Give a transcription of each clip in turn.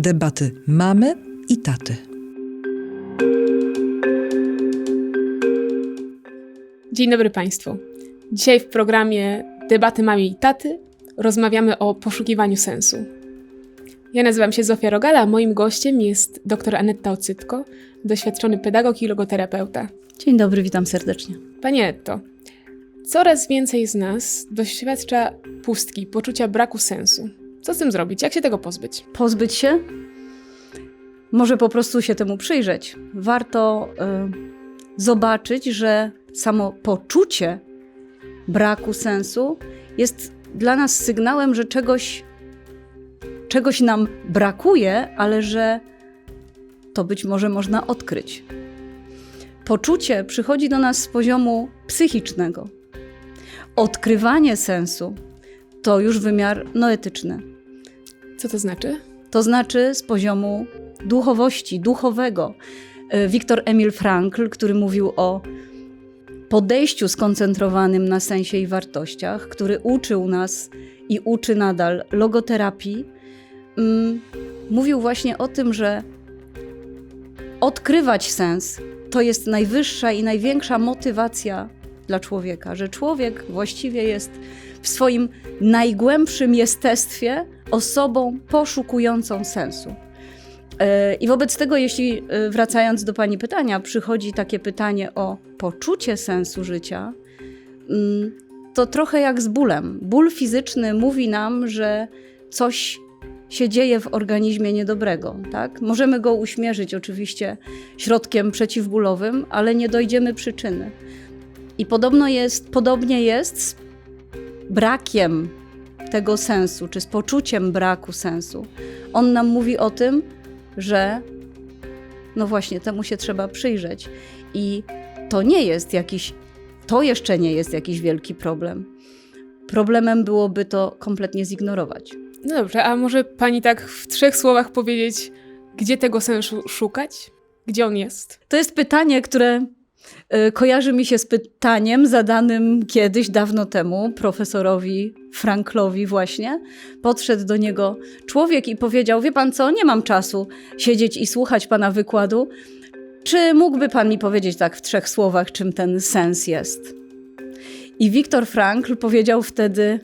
debaty mamy i taty. Dzień dobry Państwu. Dzisiaj w programie Debaty Mamy i Taty rozmawiamy o poszukiwaniu sensu. Ja nazywam się Zofia Rogala, a moim gościem jest dr Anetta Ocytko, doświadczony pedagog i logoterapeuta. Dzień dobry, witam serdecznie. Pani Etto, coraz więcej z nas doświadcza pustki, poczucia braku sensu. Co z tym zrobić? Jak się tego pozbyć? Pozbyć się? Może po prostu się temu przyjrzeć. Warto y, zobaczyć, że samo poczucie braku sensu jest dla nas sygnałem, że czegoś, czegoś nam brakuje, ale że to być może można odkryć. Poczucie przychodzi do nas z poziomu psychicznego. Odkrywanie sensu to już wymiar noetyczny. Co to znaczy? To znaczy z poziomu duchowości, duchowego. Wiktor Emil Frankl, który mówił o podejściu skoncentrowanym na sensie i wartościach, który uczył nas i uczy nadal logoterapii, mm, mówił właśnie o tym, że odkrywać sens to jest najwyższa i największa motywacja dla człowieka, że człowiek właściwie jest w swoim najgłębszym jestestwie osobą poszukującą sensu. I wobec tego, jeśli wracając do Pani pytania, przychodzi takie pytanie o poczucie sensu życia, to trochę jak z bólem. Ból fizyczny mówi nam, że coś się dzieje w organizmie niedobrego. Tak? Możemy go uśmierzyć oczywiście środkiem przeciwbólowym, ale nie dojdziemy przyczyny. I podobno jest, podobnie jest z brakiem tego sensu, czy z poczuciem braku sensu. On nam mówi o tym, że no właśnie, temu się trzeba przyjrzeć. I to nie jest jakiś, to jeszcze nie jest jakiś wielki problem. Problemem byłoby to kompletnie zignorować. No dobrze, a może pani tak w trzech słowach powiedzieć, gdzie tego sensu szukać? Gdzie on jest? To jest pytanie, które kojarzy mi się z pytaniem zadanym kiedyś, dawno temu, profesorowi Franklowi właśnie. Podszedł do niego człowiek i powiedział, wie pan co, nie mam czasu siedzieć i słuchać pana wykładu. Czy mógłby pan mi powiedzieć tak w trzech słowach, czym ten sens jest? I Viktor Frankl powiedział wtedy,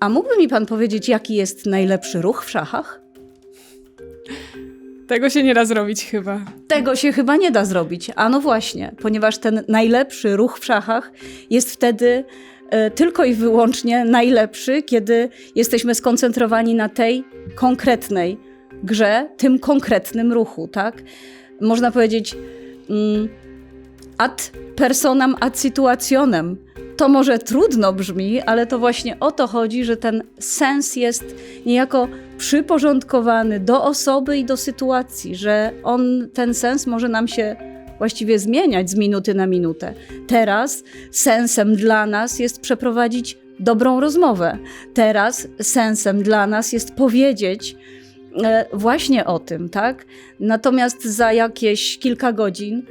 a mógłby mi pan powiedzieć, jaki jest najlepszy ruch w szachach? Tego się nie da zrobić chyba. Tego się chyba nie da zrobić. A no właśnie, ponieważ ten najlepszy ruch w szachach jest wtedy e, tylko i wyłącznie najlepszy, kiedy jesteśmy skoncentrowani na tej konkretnej grze, tym konkretnym ruchu, tak? Można powiedzieć mm, ad personam, ad situationem. To może trudno brzmi, ale to właśnie o to chodzi, że ten sens jest niejako przyporządkowany do osoby i do sytuacji, że on, ten sens może nam się właściwie zmieniać z minuty na minutę. Teraz sensem dla nas jest przeprowadzić dobrą rozmowę. Teraz sensem dla nas jest powiedzieć właśnie o tym, tak? Natomiast za jakieś kilka godzin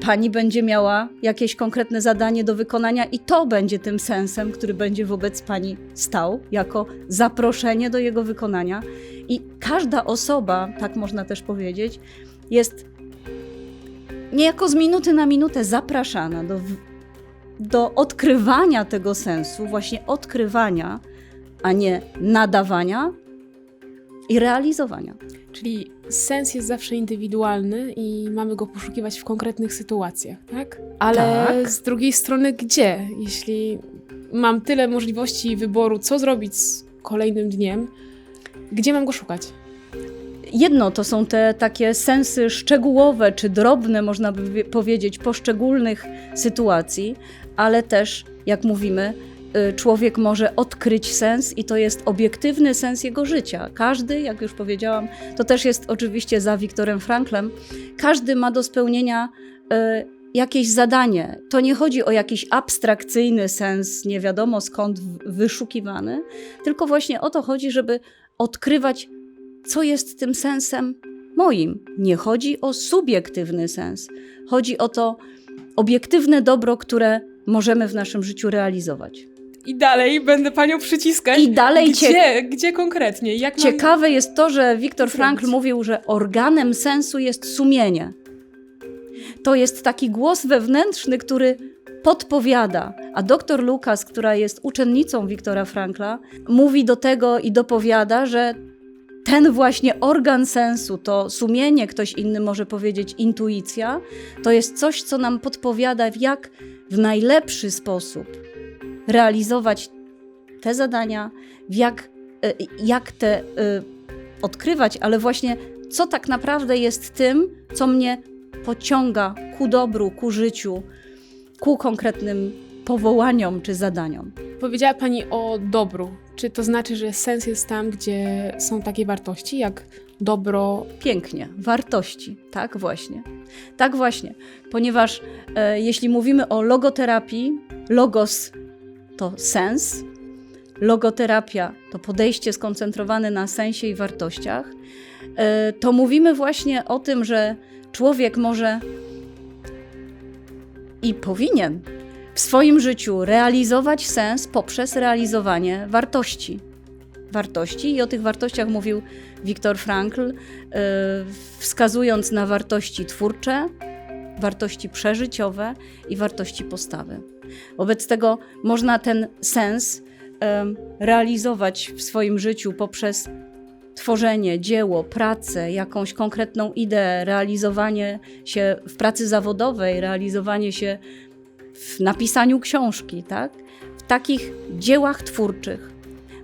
pani będzie miała jakieś konkretne zadanie do wykonania i to będzie tym sensem, który będzie wobec pani stał jako zaproszenie do jego wykonania. I każda osoba, tak można też powiedzieć, jest niejako z minuty na minutę zapraszana do, do odkrywania tego sensu, właśnie odkrywania, a nie nadawania i realizowania. Czyli sens jest zawsze indywidualny i mamy go poszukiwać w konkretnych sytuacjach, tak? Ale tak. z drugiej strony, gdzie? Jeśli mam tyle możliwości wyboru, co zrobić z kolejnym dniem, gdzie mam go szukać? Jedno to są te takie sensy szczegółowe czy drobne, można by powiedzieć, poszczególnych sytuacji, ale też, jak mówimy, człowiek może odkryć sens i to jest obiektywny sens jego życia. Każdy, jak już powiedziałam, to też jest oczywiście za Wiktorem Franklem, każdy ma do spełnienia y, jakieś zadanie. To nie chodzi o jakiś abstrakcyjny sens, nie wiadomo skąd wyszukiwany, tylko właśnie o to chodzi, żeby odkrywać, co jest tym sensem moim. Nie chodzi o subiektywny sens, chodzi o to obiektywne dobro, które możemy w naszym życiu realizować. I dalej będę panią przyciskać. I dalej cie- Gdzie, gdzie konkretnie? Jak mam... Ciekawe jest to, że Viktor? Frankl mówił, że organem sensu jest sumienie. To jest taki głos wewnętrzny, który podpowiada. A doktor Lukas, która jest uczennicą Wiktora Frankla, mówi do tego i dopowiada, że ten właśnie organ sensu, to sumienie, ktoś inny może powiedzieć intuicja, to jest coś, co nam podpowiada, jak w najlepszy sposób realizować te zadania, jak, e, jak te e, odkrywać, ale właśnie co tak naprawdę jest tym, co mnie pociąga ku dobru, ku życiu, ku konkretnym powołaniom czy zadaniom. Powiedziała pani o dobru. Czy to znaczy, że sens jest tam, gdzie są takie wartości jak dobro? Pięknie, wartości, tak właśnie. Tak właśnie, ponieważ e, jeśli mówimy o logoterapii, logos to sens, logoterapia to podejście skoncentrowane na sensie i wartościach, e, to mówimy właśnie o tym, że człowiek może i powinien w swoim życiu realizować sens poprzez realizowanie wartości. Wartości i o tych wartościach mówił Viktor Frankl, e, wskazując na wartości twórcze, wartości przeżyciowe i wartości postawy. Wobec tego można ten sens realizować w swoim życiu poprzez tworzenie, dzieło, pracę, jakąś konkretną ideę, realizowanie się w pracy zawodowej, realizowanie się w napisaniu książki, tak? W takich dziełach twórczych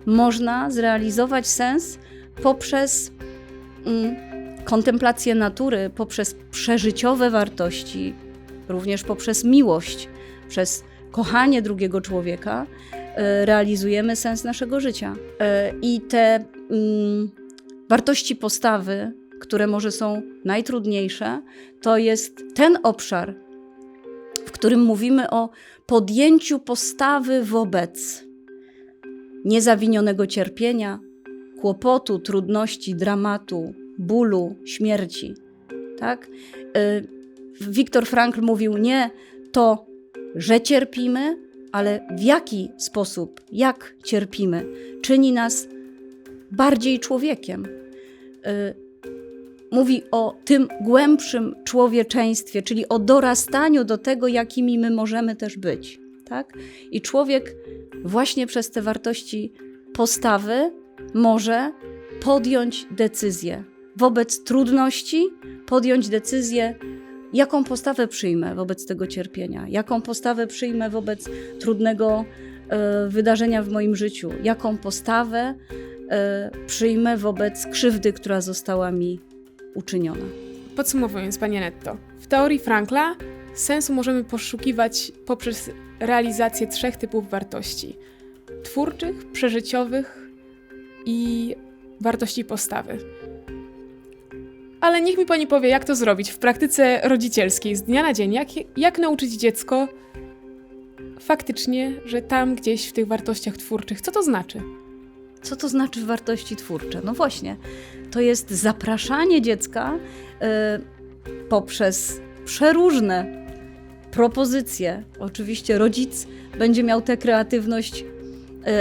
można zrealizować sens poprzez mm, kontemplację natury, poprzez przeżyciowe wartości, również poprzez miłość, przez kochanie drugiego człowieka, e, realizujemy sens naszego życia. E, I te mm, wartości postawy, które może są najtrudniejsze, to jest ten obszar, w którym mówimy o podjęciu postawy wobec niezawinionego cierpienia, kłopotu, trudności, dramatu, bólu, śmierci. Tak? Wiktor Frankl mówił nie to, że cierpimy, ale w jaki sposób, jak cierpimy, czyni nas bardziej człowiekiem. Y, Mówi o tym głębszym człowieczeństwie, czyli o dorastaniu do tego, jakimi my możemy też być. Tak? I człowiek właśnie przez te wartości postawy może podjąć decyzję. Wobec trudności podjąć decyzję, jaką postawę przyjmę wobec tego cierpienia, jaką postawę przyjmę wobec trudnego e, wydarzenia w moim życiu, jaką postawę e, przyjmę wobec krzywdy, która została mi uczyniona. Podsumowując, panie Netto, w teorii Frankla sensu możemy poszukiwać poprzez realizację trzech typów wartości: twórczych, przeżyciowych i wartości postawy. Ale niech mi pani powie, jak to zrobić w praktyce rodzicielskiej z dnia na dzień. Jak, jak nauczyć dziecko faktycznie, że tam gdzieś w tych wartościach twórczych, co to znaczy? Co to znaczy wartości twórcze? No właśnie, to jest zapraszanie dziecka y, poprzez przeróżne propozycje. Oczywiście rodzic będzie miał tę kreatywność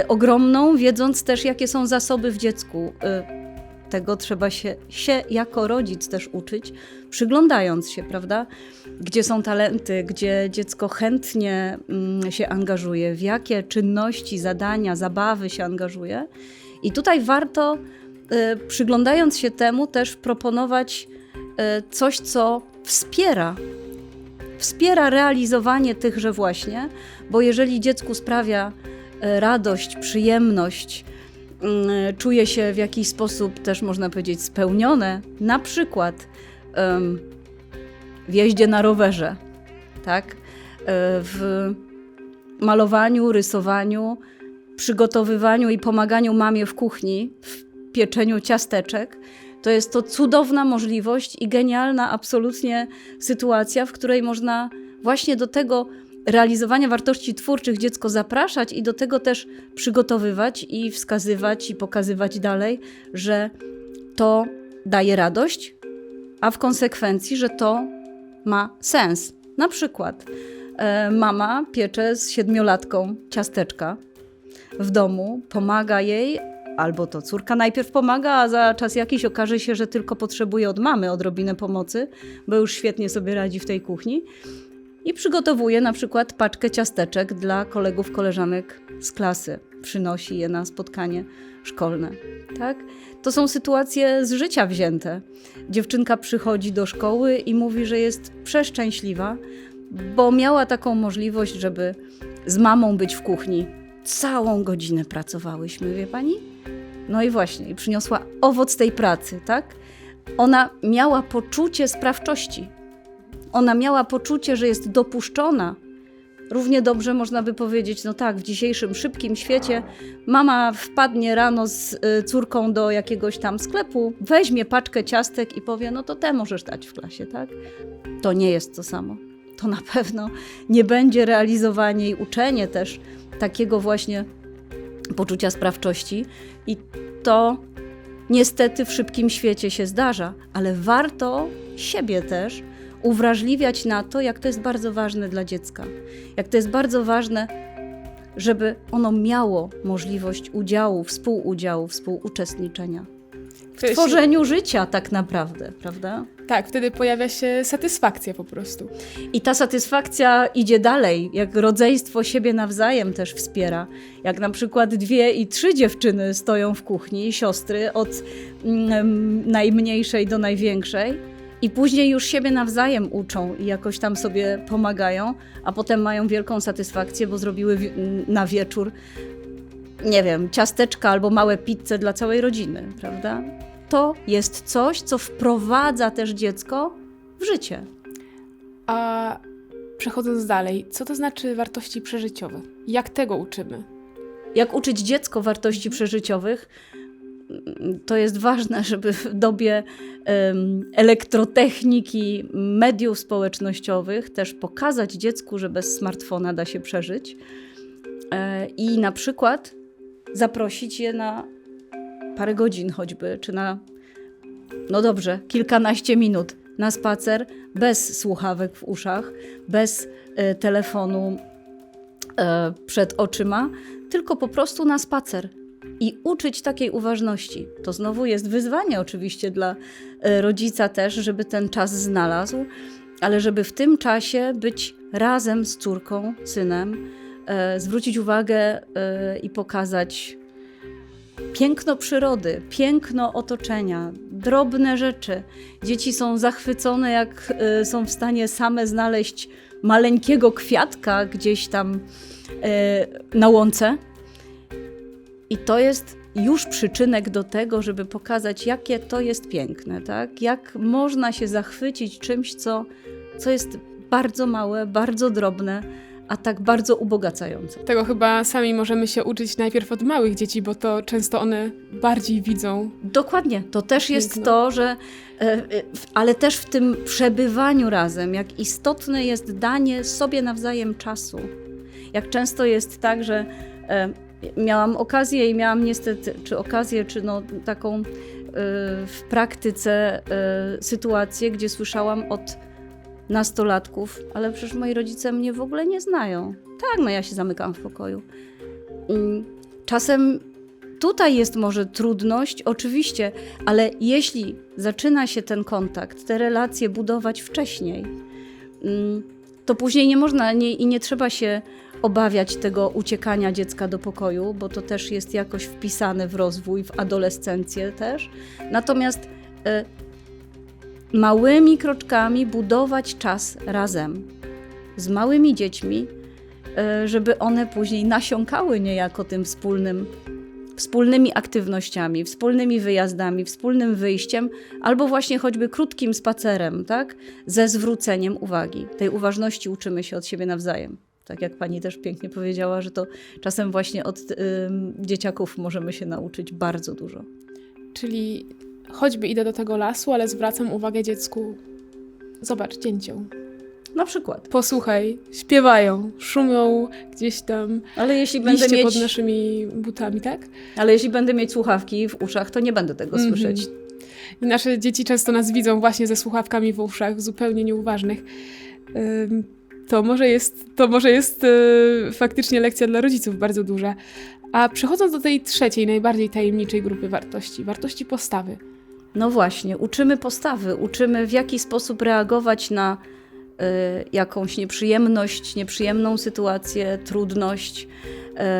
y, ogromną, wiedząc też, jakie są zasoby w dziecku. Y, tego trzeba się, się jako rodzic też uczyć, przyglądając się, prawda? Gdzie są talenty, gdzie dziecko chętnie mm, się angażuje, w jakie czynności, zadania, zabawy się angażuje. I tutaj warto, y, przyglądając się temu, też proponować y, coś, co wspiera. Wspiera realizowanie tychże właśnie, bo jeżeli dziecku sprawia y, radość, przyjemność, czuje się w jakiś sposób też można powiedzieć spełnione, na przykład w jeździe na rowerze, tak? E, w malowaniu, rysowaniu, przygotowywaniu i pomaganiu mamie w kuchni, w pieczeniu ciasteczek. To jest to cudowna możliwość i genialna absolutnie sytuacja, w której można właśnie do tego realizowania wartości twórczych dziecko zapraszać i do tego też przygotowywać i wskazywać i pokazywać dalej, że to daje radość, a w konsekwencji, że to ma sens. Na przykład e, mama piecze z siedmiolatką ciasteczka w domu, pomaga jej, albo to córka najpierw pomaga, a za czas jakiś okaże się, że tylko potrzebuje od mamy odrobinę pomocy, bo już świetnie sobie radzi w tej kuchni. I przygotowuje na przykład paczkę ciasteczek dla kolegów, koleżanek z klasy. Przynosi je na spotkanie szkolne. Tak? To są sytuacje z życia wzięte. Dziewczynka przychodzi do szkoły i mówi, że jest przeszczęśliwa, bo miała taką możliwość, żeby z mamą być w kuchni. Całą godzinę pracowałyśmy, wie pani? No i właśnie, i przyniosła owoc tej pracy, tak? Ona miała poczucie sprawczości. Ona miała poczucie, że jest dopuszczona. Równie dobrze można by powiedzieć, no tak, w dzisiejszym szybkim świecie mama wpadnie rano z y, córką do jakiegoś tam sklepu, weźmie paczkę ciastek i powie, no to te możesz dać w klasie, tak? To nie jest to samo. To na pewno nie będzie realizowanie i uczenie też takiego właśnie poczucia sprawczości i to niestety w szybkim świecie się zdarza, ale warto siebie też uwrażliwiać na to, jak to jest bardzo ważne dla dziecka. Jak to jest bardzo ważne, żeby ono miało możliwość udziału, współudziału, współuczestniczenia w tworzeniu życia tak naprawdę, prawda? Tak, wtedy pojawia się satysfakcja po prostu. I ta satysfakcja idzie dalej, jak rodzeństwo siebie nawzajem też wspiera. Jak na przykład dwie i trzy dziewczyny stoją w kuchni, siostry, od mm, najmniejszej do największej, i później już siebie nawzajem uczą i jakoś tam sobie pomagają, a potem mają wielką satysfakcję, bo zrobiły wi- na wieczór, nie wiem, ciasteczka albo małe pizze dla całej rodziny, prawda? To jest coś, co wprowadza też dziecko w życie. A przechodząc dalej, co to znaczy wartości przeżyciowe? Jak tego uczymy? jak uczyć dziecko wartości przeżyciowych, to jest ważne, żeby w dobie elektrotechniki, mediów społecznościowych też pokazać dziecku, że bez smartfona da się przeżyć. E, I na przykład zaprosić je na parę godzin choćby, czy na, no dobrze, kilkanaście minut na spacer bez słuchawek w uszach, bez e, telefonu e, przed oczyma, tylko po prostu na spacer i uczyć takiej uważności. To znowu jest wyzwanie oczywiście dla e, rodzica też, żeby ten czas znalazł, ale żeby w tym czasie być razem z córką, synem, e, zwrócić uwagę e, i pokazać piękno przyrody, piękno otoczenia, drobne rzeczy. Dzieci są zachwycone, jak e, są w stanie same znaleźć maleńkiego kwiatka gdzieś tam e, na łące. I to jest już przyczynek do tego, żeby pokazać, jakie to jest piękne, tak? Jak można się zachwycić czymś, co, co jest bardzo małe, bardzo drobne, a tak bardzo ubogacające. Tego chyba sami możemy się uczyć najpierw od małych dzieci, bo to często one bardziej widzą. Dokładnie, to też jest Piękno. to, że, e, e, ale też w tym przebywaniu razem, jak istotne jest danie sobie nawzajem czasu. Jak często jest tak, że e, miałam okazję i miałam niestety, czy okazję, czy no taką e, w praktyce e, sytuację, gdzie słyszałam od nastolatków, ale przecież moi rodzice mnie w ogóle nie znają. Tak, no ja się zamykam w pokoju. Mm, Czasem Tutaj jest może trudność, oczywiście, ale jeśli zaczyna się ten kontakt, te relacje budować wcześniej, mm, to później nie można nie, i nie trzeba się obawiać tego uciekania dziecka do pokoju, bo to też jest jakoś wpisane w rozwój, w adolescencję też. Natomiast e, małymi kroczkami budować czas razem z małymi dziećmi, e, żeby one później nasiąkały niejako tym wspólnym wspólnymi aktywnościami, wspólnymi wyjazdami, wspólnym wyjściem, albo właśnie choćby krótkim spacerem, tak? Ze zwróceniem uwagi. Tej uważności uczymy się od siebie nawzajem. Tak jak pani też pięknie powiedziała, że to czasem właśnie od ym, dzieciaków możemy się nauczyć bardzo dużo. Czyli choćby idę do tego lasu, ale zwracam uwagę dziecku. Zobacz, dzięcioł. Na przykład. Posłuchaj, śpiewają, szumią gdzieś tam Ale jeśli będę mieć, pod naszymi butami, tak? ale jeśli będę mieć słuchawki w uszach, to nie będę tego Mhm. słyszeć. I nasze dzieci często nas widzą właśnie ze słuchawkami w uszach, zupełnie nieuważnych. Ym, To może jest, to może jest y, faktycznie lekcja dla rodziców bardzo duża. A przechodząc do tej trzeciej, najbardziej tajemniczej grupy wartości, wartości postawy. No właśnie, uczymy postawy, uczymy w jaki sposób reagować na y, jakąś nieprzyjemność, nieprzyjemną sytuację, trudność,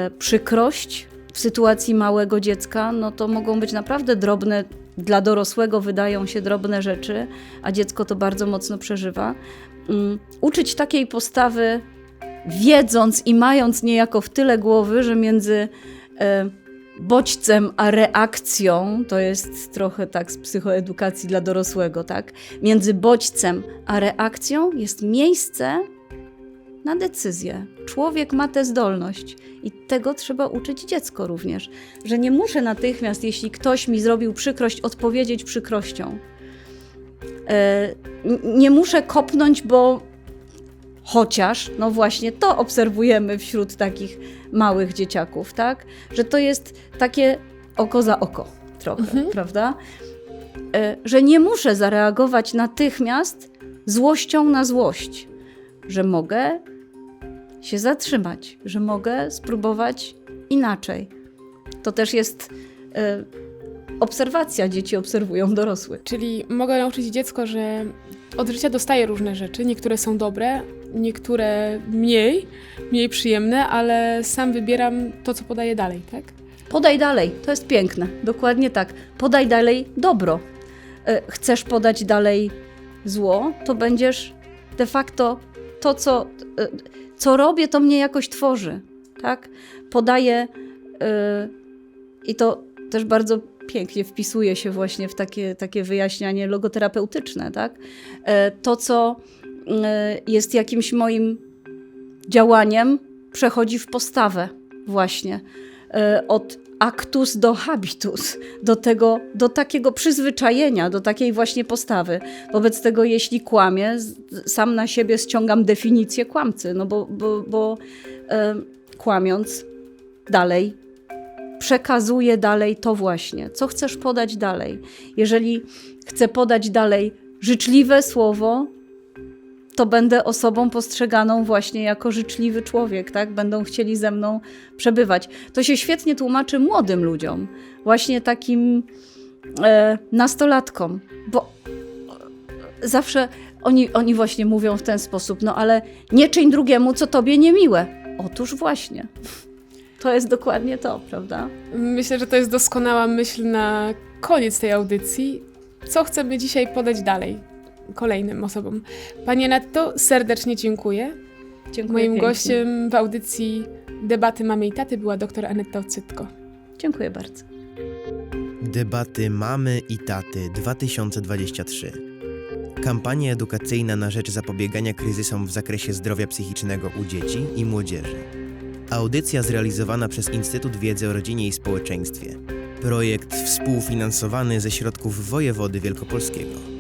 y, przykrość w sytuacji małego dziecka. No to mogą być naprawdę drobne, dla dorosłego wydają się drobne rzeczy, a dziecko to bardzo mocno przeżywa. Mm, uczyć takiej postawy, wiedząc i mając niejako w tyle głowy, że między y, bodźcem a reakcją, to jest trochę tak z psychoedukacji dla dorosłego, tak? Między bodźcem a reakcją jest miejsce na decyzję. Człowiek ma tę zdolność i tego trzeba uczyć dziecko również, że nie muszę natychmiast, jeśli ktoś mi zrobił przykrość, odpowiedzieć przykrością. E, nie muszę kopnąć, bo chociaż, no właśnie to obserwujemy wśród takich małych dzieciaków, tak? Że to jest takie oko za oko trochę, Mhm. prawda? E, Że nie muszę zareagować natychmiast złością na złość, że mogę się zatrzymać, że mogę spróbować inaczej. To też jest e, obserwacja, dzieci obserwują dorosłych. Czyli mogę nauczyć dziecko, że od życia dostaje różne rzeczy. Niektóre są dobre, niektóre mniej, mniej przyjemne, ale sam wybieram to, co podaję dalej, tak? Podaj dalej, to jest piękne, dokładnie tak. Podaj dalej dobro. E, Chcesz podać dalej zło, to będziesz de facto to, co, e, co robię, to mnie jakoś tworzy. Tak? Podaję e, i to też bardzo pięknie wpisuje się właśnie w takie, takie wyjaśnianie logoterapeutyczne. Tak? E, To, co jest jakimś moim działaniem, przechodzi w postawę właśnie od actus do habitus, do tego, do takiego przyzwyczajenia, do takiej właśnie postawy. Wobec tego, jeśli kłamię, sam na siebie ściągam definicję kłamcy, no bo, bo, bo e, kłamiąc dalej, przekazuję dalej to właśnie, co chcesz podać dalej. Jeżeli chcę podać dalej życzliwe słowo, to będę osobą postrzeganą właśnie jako życzliwy człowiek, tak? Będą chcieli ze mną przebywać. To się świetnie tłumaczy młodym ludziom, właśnie takim e, nastolatkom, bo zawsze oni, oni właśnie mówią w ten sposób, no ale nie czyń drugiemu, co tobie niemiłe. Otóż właśnie. To jest dokładnie to, prawda? Myślę, że to jest doskonała myśl na koniec tej audycji. Co chcemy dzisiaj podać dalej kolejnym osobom? Panie Netto, serdecznie dziękuję. Dziękuję Moim pięknie. gościem w audycji Debaty Mamy i Taty była dr Aneta Ocytko. Dziękuję bardzo. Debaty Mamy i Taty 2023. Kampania edukacyjna na rzecz zapobiegania kryzysom w zakresie zdrowia psychicznego u dzieci i młodzieży. Audycja zrealizowana przez Instytut Wiedzy o Rodzinie i Społeczeństwie. Projekt współfinansowany ze środków wojewody wielkopolskiego.